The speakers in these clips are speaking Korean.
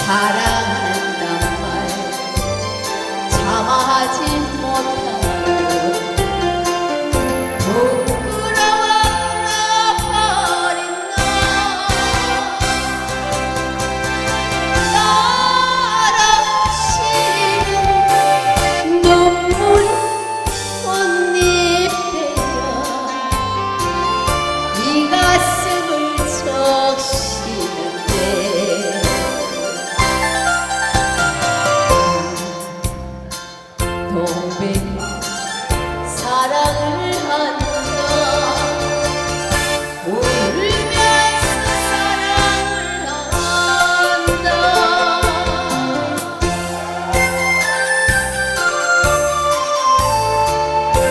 사랑 동백이 사랑을 한다 울면서 사랑을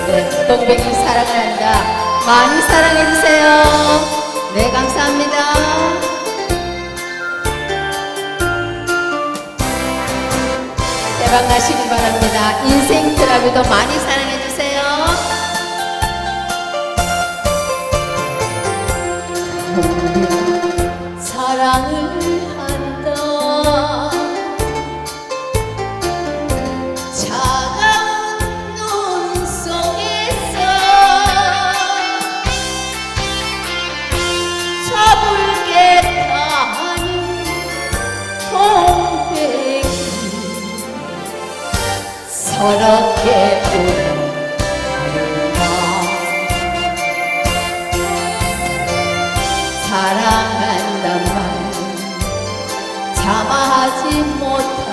네, 한다. 많이 사랑해주세요 나시길 바랍니다. 인생 드라마도 많이 사랑해주세요. 서럽게 울어버린다 사랑한단 말 참아하지 못하